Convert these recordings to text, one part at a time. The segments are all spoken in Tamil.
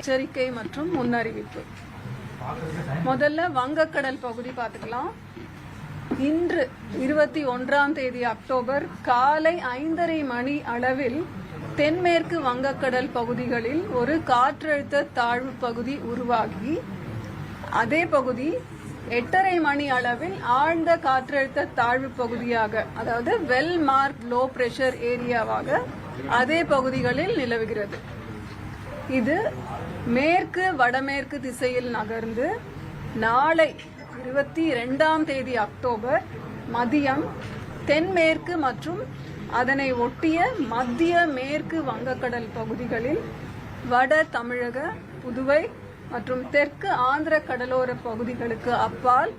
எச்சரிக்கை மற்றும் முன்னறிவிப்பு. முதல்ல வங்கக்கடல் பகுதி பார்த்துக்கலாம். இன்று இருபத்தி ஒன்றாம் தேதி அக்டோபர் காலை ஐந்தரை மணி அளவில் தென்மேற்கு வங்கக்கடல் பகுதிகளில் ஒரு காற்றழுத்த தாழ்வு பகுதி உருவாகி அதே பகுதி எட்டரை மணி அளவில் ஆழ்ந்த காற்றழுத்த தாழ்வு பகுதியாக அதாவது வெல் மார்க் லோ பிரஷர் ஏரியாவாக அதே பகுதிகளில் நிலவுகிறது. இது மேற்கு வடமேற்கு திசையில் நகர்ந்து நாளை இருபத்தி இரண்டாம் தேதி அக்டோபர் மதியம் தென்மேற்கு மற்றும் அதனை ஒட்டிய மத்திய மேற்கு வங்கக்கடல் பகுதிகளில் வட தமிழக புதுவை மற்றும் தெற்கு ஆந்திர கடலோர பகுதிகளுக்கு அப்பால்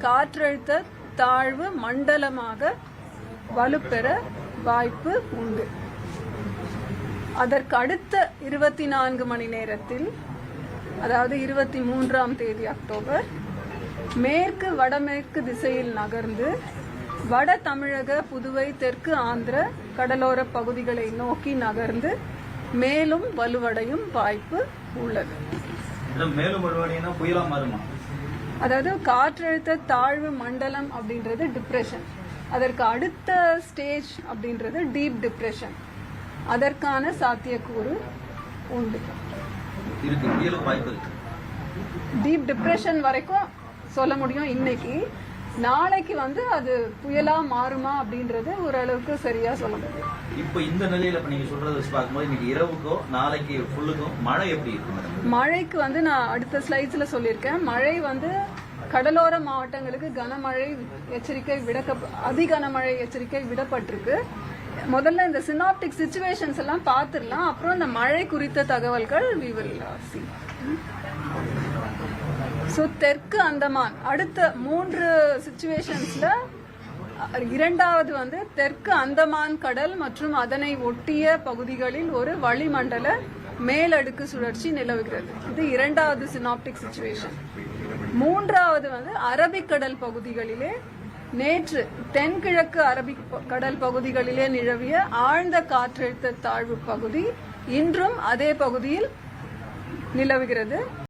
காற்றழுத்த தாழ்வு மண்டலமாக வலுப்பெற வாய்ப்பு உண்டு. அதற்கு அடுத்த இருபத்தி நான்கு மணி நேரத்தில் அதாவது இருபத்தி மூன்றாம் தேதி அக்டோபர் மேற்கு வடமேற்கு திசையில் நகர்ந்து வட தமிழக புதுவை தெற்கு ஆந்திர கடலோர பகுதிகளை நோக்கி நகர்ந்து மேலும் வலுவடையும் வாய்ப்பு உள்ளது. அதாவது காற்றழுத்த தாழ்வு மண்டலம் அப்படின்றது டிப்ரெஷன் அதற்கு அடுத்த ஸ்டேஜ் அப்படின்றது டீப் டிப்ரெஷன் அதற்கான சாத்தியக்கூறு உண்டு. டீப் டிப்ரெஷன் வரைக்கும் சொல்ல முடியும் இன்னைக்கு. நாளைக்கு வந்து அது புயலா மாறுமா அப்படின்றது ஓரளவுக்கு சரியா சொல்ல முடியும். இப்போ இந்த நிலையில இப்ப நீங்க சொல்றத பார்க்கும்போது இன்னைக்கு இரவுக்கோ நாளைக்கு ஃபுல்லுக்கும் மழை எப்படி இருக்கு மழைக்கு வந்து நான் அடுத்த ஸ்லைட்ஸ்ல சொல்லியிருக்கேன். மழை வந்து கடலோர மாவட்டங்களுக்கு கனமழை எச்சரிக்கை விடக்க அதி கனமழை எச்சரிக்கை விடப்பட்டிருக்கு. முதல்ல இந்த சினாப்டிக் சுச்சுவேஷன்ஸ் எல்லாம் பார்த்துடலாம். அப்புறம் இந்த மழை குறித்த தகவல்கள் வி வில் ஸோ தெற்கு அந்தமான். அடுத்த மூன்று சுச்சுவேஷன்ஸில் இரண்டாவது வந்து தெற்கு அந்தமான் கடல் மற்றும் அதனை ஒட்டிய பகுதிகளில் ஒரு வளிமண்டல மேலடுக்கு சுழற்சி நிலவுகிறது. இது இரண்டாவது சினாப்டிக் சுச்சுவேஷன் மூன்றாவது வந்து அரபிக்கடல் பகுதிகளிலே நேற்று தென்கிழக்கு அரபிக் கடல் பகுதிகளிலே நிலவிய ஆழ்ந்த காற்றழுத்த தாழ்வு பகுதி இன்றும் அதே பகுதியில் நிலவுகிறது.